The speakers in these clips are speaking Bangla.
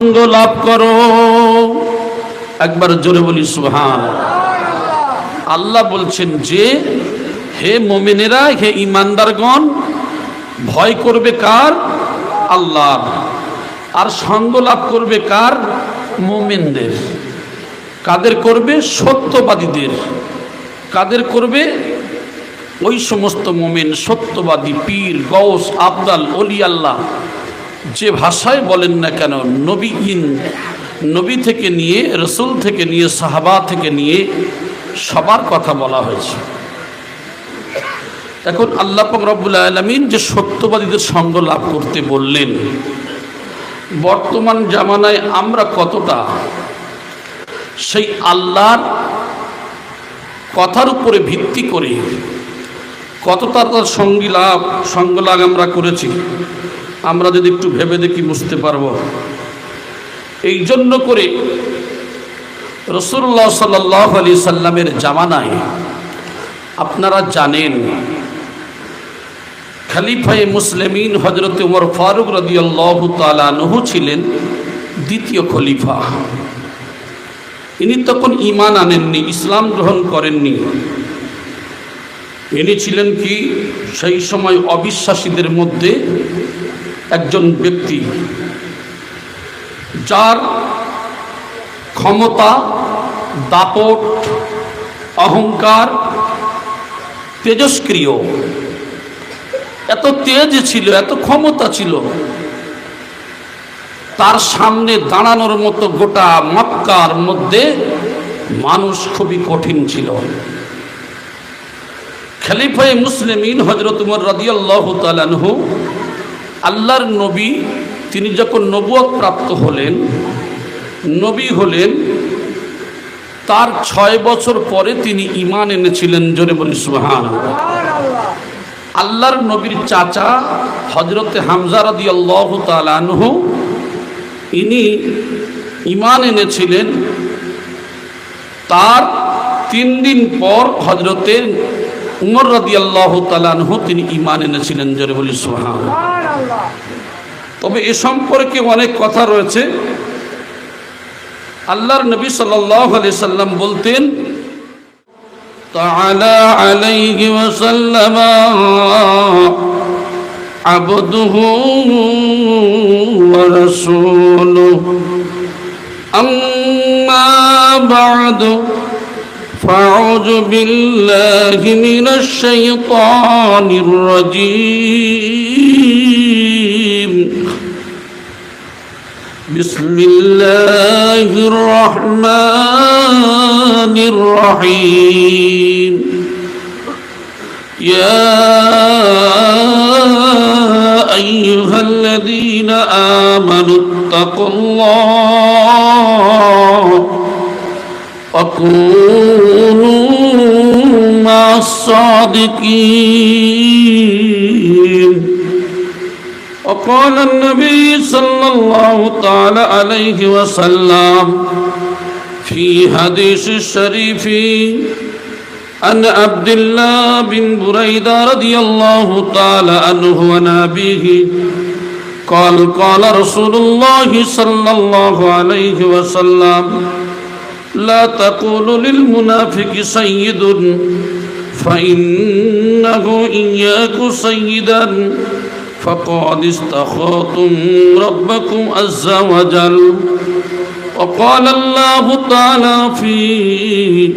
আনন্দ লাভ করো। একবার জোরে বলি সুহান আল্লাহ বলছেন যে, হে মোমেনেরা, হে ইমানদারগণ ভয় করবে কার? আল্লাহ। আর সঙ্গ লাভ করবে কার? মোমেনদের। কাদের করবে? সত্যবাদীদের। কাদের করবে? ওই সমস্ত মোমেন, সত্যবাদী, পীর গৌস আবদাল অলি আল্লাহ যে ভাষায় বলেন না কেন নবীন নবী থেকে নিয়ে, রসুল থেকে নিয়ে, সাহাবা থেকে নিয়ে সবার কথা বলা হয়েছে। এখন আল্লাহ রব্বুল আলমিন যে সত্যবাদীদের সঙ্গ লাভ করতে বললেন, বর্তমান জামানায় আমরা কতটা সেই আল্লাহর কথার উপরে ভিত্তি করে কতটা তার সঙ্গী লাভ, সঙ্গ লাভ আমরা করেছি আমরা যদি একটু ভেবে দেখি বুঝতে পারব। এই জন্য করে রসুল্লাহ সাল্লাহ আলি সাল্লামের জামানায় আপনারা জানেন, খালিফায়ে মুসলিমিন হজরত উমর ফারুক রদিয়াল্লাহ তালানহু ছিলেন দ্বিতীয় খলিফা। ইনি তখন ইমান আনেননি, ইসলাম গ্রহণ করেননি। ইনি ছিলেন কি? সেই সময় অবিশ্বাসীদের মধ্যে একজন ব্যক্তি যার ক্ষমতা, দাপট, অহংকার তেজস্ক্রিয়। এত তেজ ছিল, এত ক্ষমতা ছিল। তার সামনে দাঁড়ানোর মতো গোটা মক্কার মধ্যে মানুষ খুবই কঠিন ছিল। খালিফায় মুসলিমিন হজরত উমর রাদিয়াল্লাহ তালানহু আল্লাহর নবী, তিনি যখন নবুয়ত প্রাপ্ত হলেন, নবী হলেন, তার ছয় বছর পরে তিনি ইমান এনেছিলেন, জোরে বলি সুহান আল্লাহর নবীর চাচা হজরতে হামজা রাদি আল্লাহ তালানহু ইনি ইমান এনেছিলেন। তার তিন দিন পর হজরতের উমর রাদি আল্লাহ তালানহু তিনি ইমান এনেছিলেন জোরে বলি সুহান তবে এ সম্পর্কে অনেক কথা রয়েছে আল্লাহর নবী সাল্লাহ আলি সাল্লাম বলতেন تعالى عليه وسلم عبده ورسوله أما بعد فأعوذ بالله من الشيطان الرجيم. بسم الله الرحمن الرحيم. يا أيها الذين آمنوا اتقوا الله وكونوا الصادقين وقال النبي صلى الله تعالى عليه وسلم في حديث الشريف عن عبد الله بن بريدة رضي الله تعالى عنه ونبيه قال قال رسول الله صلى الله عليه وسلم لا تقولوا للمنافق سيد فإنه إن يك سيدا فقد استخاطم ربكم عز وجل. وقال الله تعالى في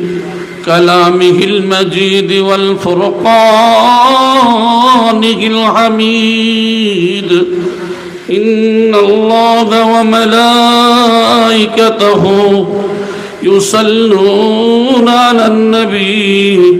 كلامه المجيد والفرقان الحميد إن الله وملائكته يصلون على النبي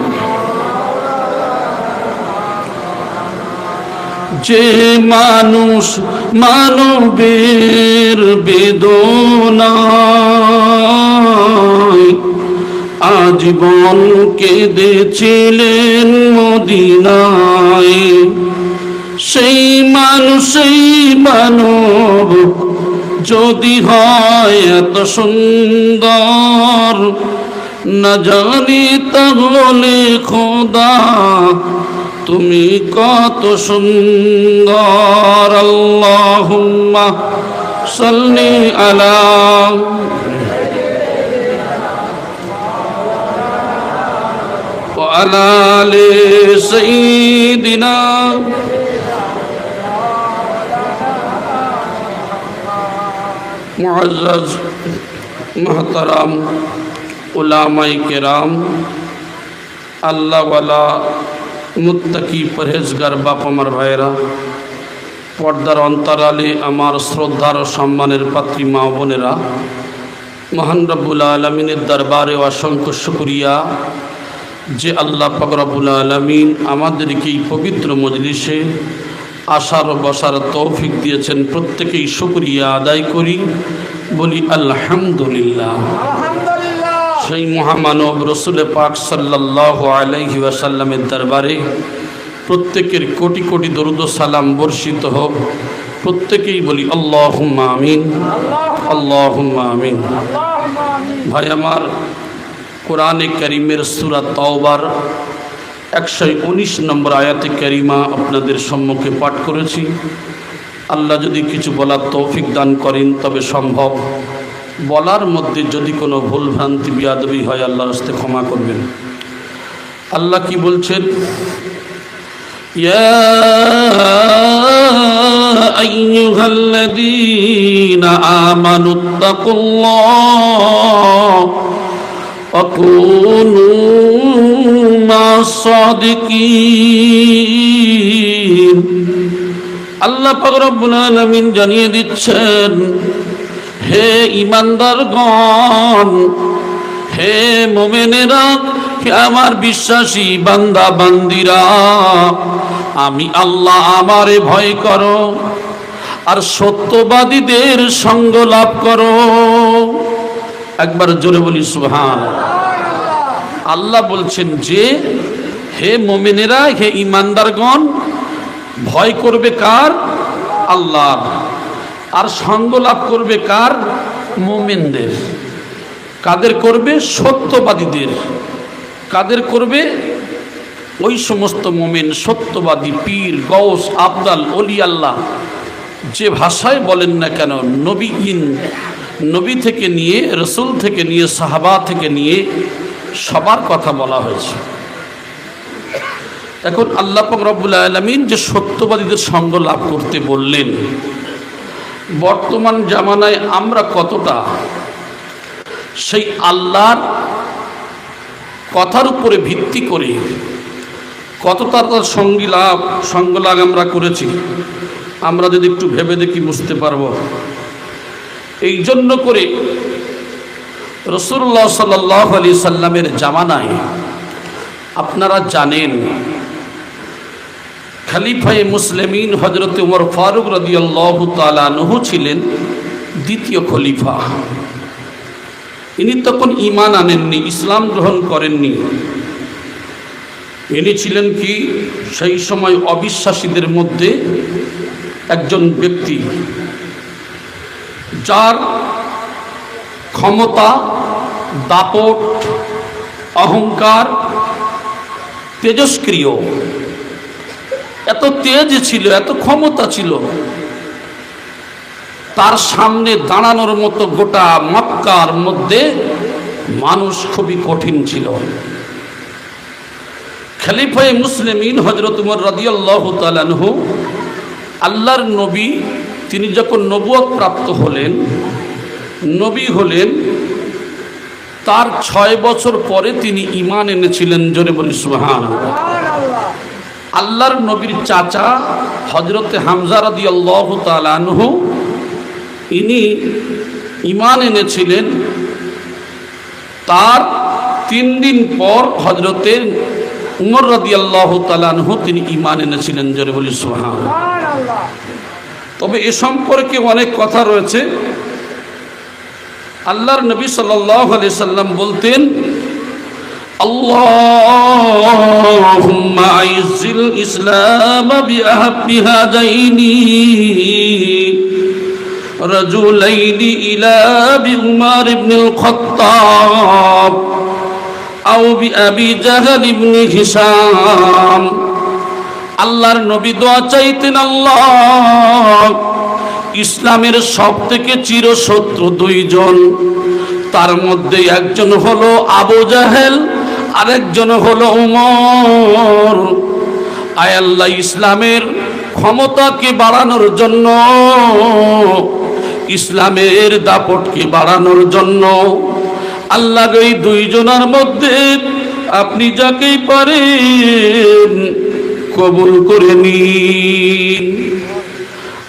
যে মানুষ মানবের বেদনায় আজীবন কেঁদেছিলেন মদিনায়। সেই মানুষ, সেই মানব যদি হয় এত সুন্দর। না জানি তাহলে খোদা তুমি কত সুন্দর আল্লাহুম্মা সাল্লি আলা وعلى آل سيدنا معزز محترم উলামাই কেরাম আল্লাহওয়ালা মুত্তাকি পরহেজগার বাপ আমার ভাইয়েরা, পর্দার অন্তরালে আমার শ্রদ্ধার সম্মানের পাত্রী মা বোনেরা, মহান রব্বুল আলমিনের দরবারে অসংখ্য শুক্রিয়া যে আল্লাহ পাকরবুল আলমিন আমাদেরকে এই পবিত্র মজলিসে আসার বসার তৌফিক দিয়েছেন। প্রত্যেকেই শুক্রিয়া আদায় করি, বলি আলহামদুলিল্লাহ। সেই মহামানব রসুল পাক সাল্লাহ আলাইহি ওয়াসাল্লামের দরবারে প্রত্যেকের কোটি কোটি দরুদ সালাম বর্ষিত হোক। প্রত্যেকেই বলি আল্লাহ আমিন আল্লাহ আমিন। ভাই, আমার কোরআনে করিমের সুরা তওবার একশো উনিশ নম্বর আয়াতে করিমা আপনাদের সম্মুখে পাঠ করেছি। আল্লাহ যদি কিছু বলার তৌফিক দান করেন, তবে সম্ভব। বলার মধ্যে যদি কোনো ভুলভ্রান্তি বিয়াদবি হয়, আল্লাহর হাস্তে ক্ষমা করবেন। আল্লাহ কি বলছেন? আল্লাহ পাক রব্বুল নবীন জানিয়ে দিচ্ছেন হে ইমানদারগণ হে মোমেনেরা আমার বিশ্বাসী বান্দা বান্দিরা, আমি আল্লাহ আমারে ভয় করো আর সত্যবাদীদের সঙ্গ লাভ করো। একবার জোরে বলি সুহান আল্লাহ বলছেন যে, হে মোমেনেরা, হে ইমানদারগণ ভয় করবে কার? আল্লাহ। আর সঙ্গ লাভ করবে কার? মোমেনদের। কাদের করবে? সত্যবাদীদের। কাদের করবে? ওই সমস্ত মোমেন, সত্যবাদী, পীর গৌস আবদাল অলি আল্লাহ, যে ভাষায় বলেন না কেন নবী ইন নবী থেকে নিয়ে, রসুল থেকে নিয়ে, সাহাবা থেকে নিয়ে সবার কথা বলা হয়েছে। এখন আল্লাহ রব্বুল আলমিন যে সত্যবাদীদের সঙ্গ লাভ করতে বললেন বর্তমান জামানায় আমরা কতটা? সেই আল্লাহর কথার উপরে ভিত্তি করে কতটা তার সঙ্গী লাভ, সঙ্গ লাভ আমরা করেছি? আমরা যদি একটু ভেবে দেখি বুঝতে পারব। এই জন্য করে রসুল্লাহ সাল্লাহ আলি সাল্লামের জামানায় আপনারা জানেন খালিফায়ে মুসলিমিন হজরত উমর ফারুক রদিয়াল্লাহ তালানহু ছিলেন দ্বিতীয় খলিফা। ইনি তখন ইমান আনেননি, ইসলাম গ্রহণ করেননি। ইনি ছিলেন কি? সেই সময় অবিশ্বাসীদের মধ্যে একজন ব্যক্তি, যার ক্ষমতা, দাপট, অহংকার তেজস্ক্রিয়। এত তেজ ছিল, এত ক্ষমতা ছিল। তার সামনে দাঁড়ানোর মতো গোটা মক্কার মধ্যে মানুষ খুবই কঠিন ছিল। খালিফায় মুসলিমিন হজরত উমর রাদিয়াল্লাহু তাআলাহু আল্লাহর নবী, তিনি যখন নবুয়ত প্রাপ্ত হলেন, নবী হলেন, তার ছয় বছর পরে তিনি ইমান এনেছিলেন, জোরে বলি সুহান আল্লাহর নবীর চাচা হজরতে হামজা রাদি ইনি ইমান এনেছিলেন। তার তিন দিন পর হজরতের উমর রাদি আল্লাহ তালানহু তিনি ইমান এনেছিলেন, জোরে বলি সুহান তবে এ সম্পর্কে অনেক কথা রয়েছে। আল্লাহর নবী সাল্লাহ আলাইহি সাল্লাম বলতেন اللهم أعز الإسلام بأحب هذين رجلين إلى بعمر بن الخطاب أو بأبي جهل بن هشام আল্লাহর নবী দোয়া চাইতেন আল্লাহ ইসলামের সব থেকে চিরশত্রু দুইজন তার মধ্যে একজন হলো আবু জাহেল আরেকজন হলো উমর। আয় আল্লাহ, ইসলামের ক্ষমতাকে বাড়ানোর জন্য, ইসলামের দাপটকে বাড়ানোর জন্য আল্লাহ এই দুইজনের মধ্যে আপনি যাকেই পারেন কবুল করে নিন।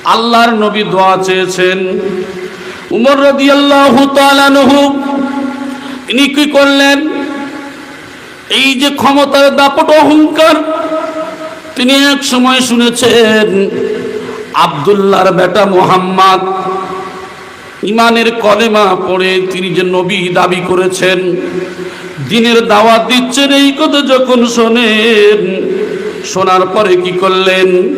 আল্লাহর নবী দোয়া চেয়েছেন। উমর তাআলা নহু ইনি কি করলেন? এই যে ক্ষমতার দাপট অহংকার, তিনি এক সময় শুনেছেন, আব্দুল্লাহর বেটা মোহাম্মদ ইমানের কলেমা পড়ে তিনি যে নবী দাবি করেছেন, দিনের দাওয়াত দিচ্ছেন, এই কথা যখন শোনেন, শোনার পরে কি করলেন?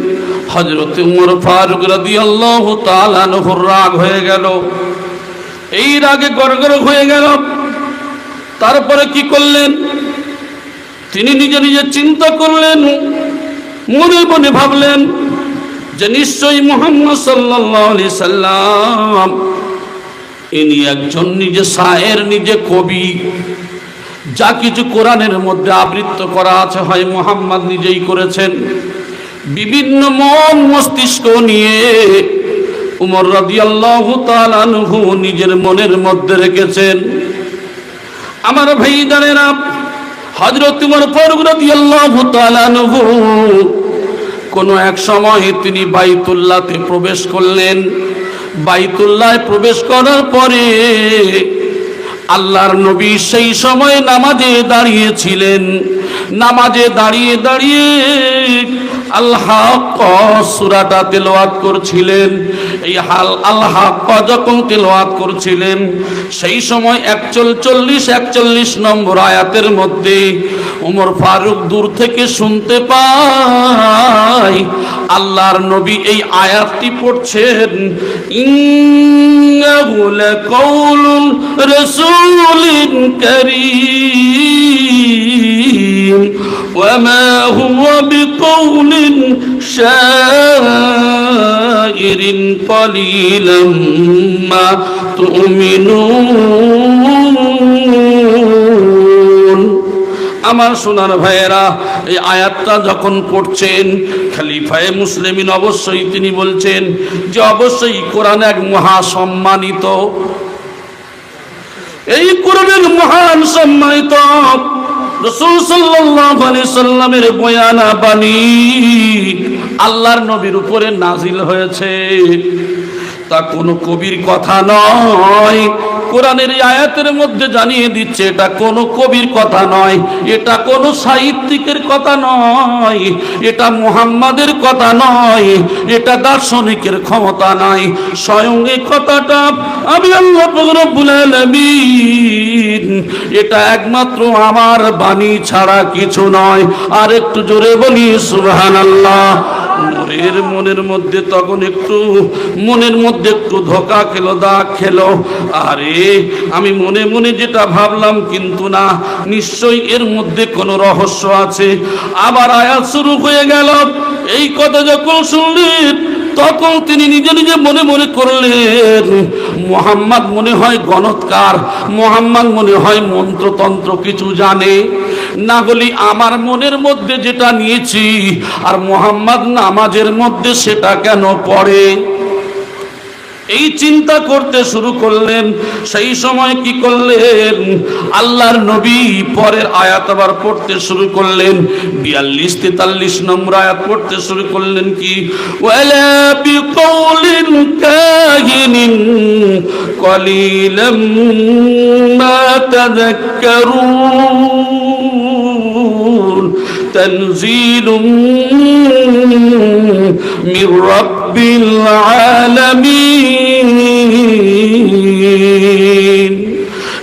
হজরত উমর ফারুক রাদিয়াল্লাহু তাআলা নহর রাগ হয়ে গেল। এই রাগে গড়গড় হয়ে গেল। তারপরে কি করলেন? তিনি নিজে নিজে চিন্তা করলেন, মনে মনে ভাবলেন যে নিশ্চয়ই মোহাম্মদ আলাইহি সাল্লাম ইনি একজন নিজে শায়ের নিজে কবি। যা কিছু কোরআনের মধ্যে আবৃত্ত করা আছে হয় মোহাম্মদ নিজেই করেছেন। বিভিন্ন মন মস্তিষ্ক নিয়ে উমর রাদিয়াল্লাহু তাআলা আনহু নিজের মনের মধ্যে রেখেছেন। আমার ভাই হযরত উমর ফারুক রাদিয়াল্লাহু তাআলা আনহু, কোন এক সময় তিনি বাইতুল্লাহতে প্রবেশ করলেন। বাইতুল্লায় প্রবেশ করার পরে আল্লাহর নবী সেই সময় নামাজে দাঁড়িয়েছিলেন। নামাজে দাঁড়িয়ে দাঁড়িয়ে আল্লাহ সুরাটা তেলাওয়াত করছিলেন। এই হাল আল্লাহ যখন তেলাওয়াত করছিলেন, সেই সময় একচল চল্লিশ একচল্লিশ নম্বর আয়াতের মধ্যে উমর ফারুক দূর থেকে শুনতে পায়, আল্লাহর নবী এই আয়াতটি পড়ছেন, ইন্নাহু লাকাউলুন রাসূলিন কারীম। ওয়ামা হুয়া বিকাউলিন শাইরিন قليلا ما تؤمنون আমার সোনার ভাইয়েরা এই আয়াতটা যখন পড়ছেন খালিফায়ে মুসলিমিন অবশ্যই তিনি বলছেন যে অবশ্যই কোরআন এক মহা সম্মানিত এই কোরআনের মহান সম্মানিত রসুল সাল্লামের বয়ানা বাণী আল্লাহর নবীর উপরে নাজিল হয়েছে। তা কোনো কবির কথা নয়। কোরআনের আয়াতের মধ্যে জানিয়ে দিচ্ছে, এটা কোনো কবির কথা নয়, এটা কোনো সাহিত্যিকের কথা নয়, এটা মুহাম্মাদের কথা নয়, এটা দার্শনিকের ক্ষমতা নয় স্বয়ং এই কথাটা আমি আল্লাহ এটা একমাত্র আমার বাণী ছাড়া কিছু নয়। আর একটু জোরে বলি, সুবহানাল্লাহ। মনের মনের মধ্যে তখন একটু, মনের মধ্যে একটু ধোকা খেলো দাগ খেলো। আরে, আমি মনে মনে যেটা ভাবলাম কিন্তু না, নিশ্চয়ই এর মধ্যে কোনো রহস্য আছে। আবার আয়াত শুরু হয়ে গেল। এই কথা যখন শুনলেন, তখন তিনি নিজে নিজে মনে মনে করলেন, মোহাম্মদ মনে হয় গণৎকার মোহাম্মদ মনে হয় মন্ত্রতন্ত্র কিছু জানে। না বলি আমার মনের মধ্যে যেটা নিয়েছি আর মোহাম্মদ নামাজের মধ্যে সেটা কেন পড়ে? এই চিন্তা করতে শুরু করলেন। সেই সময় কি করলেন? আল্লাহর নবী পরের আয়াত আবার পড়তে শুরু করলেন। বিয়াল্লিশ, তেতাল্লিশ নম্বর আয়াত পড়তে শুরু করলেন কি? কলিলাম তাযাক্কারুন তানজিলুম মির রাব্বিল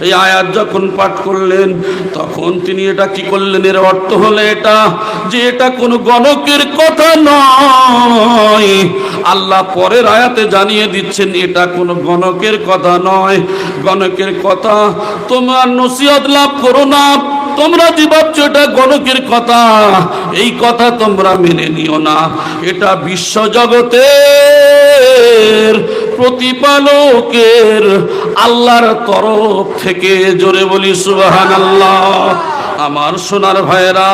এই আয়াত যখন পাঠ করলেন, তখন তিনি এটা কি করলেন? এর অর্থ হলো এটা যে এটা কোনো গণকের কথা নয়। আল্লাহ পরের আয়াতে জানিয়ে দিচ্ছেন, এটা কোনো গণকের কথা নয়। গণকের কথা তোমার নসিহত লাভ করো না। তোমরা যে ভাবছ এটা গণকের কথা, এই কথা তোমরা মেনে নিও না। এটা বিশ্ব জগতের প্রতিপালকের আল্লাহর তরফ থেকে জোরে বলি সুবাহান আল্লাহ আমার সোনার ভাইয়েরা,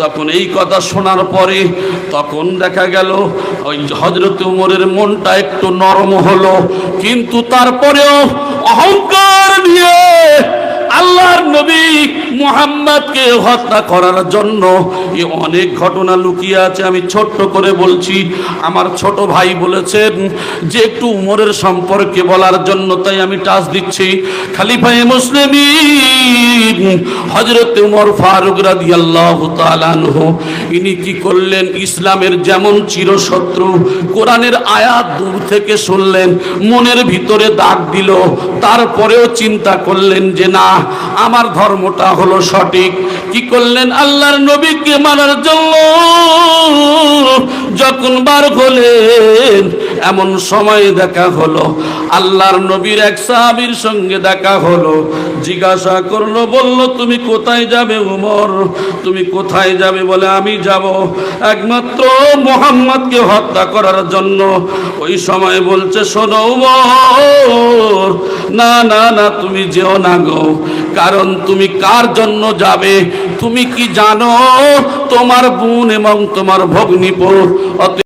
তখন এই কথা শোনার পরে তখন দেখা গেল, ওই হজরত উমরের মনটা একটু নরম হলো। কিন্তু তারপরেও অহংকার নিয়ে আল্লাহর নবী মুহাম্মদকে হত্যা করার জন্য এ অনেক ঘটনা লুকিয়ে আছে। আমি ছোট্ট করে বলছি, আমার ছোট ভাই বলেছেন যে একটু উমরের সম্পর্কে বলার জন্য, তাই আমি টাচ দিচ্ছি। খালিফায়ে মুসলিম হজরত উমর ফারুক তাআলা আনহু, ইনি কি করলেন? ইসলামের যেমন চিরশত্রু, কোরআনের আয়াত দূর থেকে শুনলেন, মনের ভিতরে দাগ দিল, তারপরেও চিন্তা করলেন যে না আমার ধর্মটা হলো সঠিক। কি করলেন আল্লাহর নবীকে মানার জন্য? যখন বার হলেন, এমন সময় দেখা হলো আল্লাহর নবীর এক সাহাবীর সঙ্গে দেখা হলো। জিজ্ঞাসা করল, বলল, তুমি কোথায় যাবে উমর? তুমি কোথায় যাবে? বলে, আমি যাব একমাত্র মোহাম্মদকে হত্যা করার জন্য। ওই সময় বলছে, শোনো উমর, না না না, তুমি যেও না গো। কারণ তুমি কার জন্য যাবে? তুমি কি জানো? তোমার বোন এবং তোমার ভগ্নিপো অত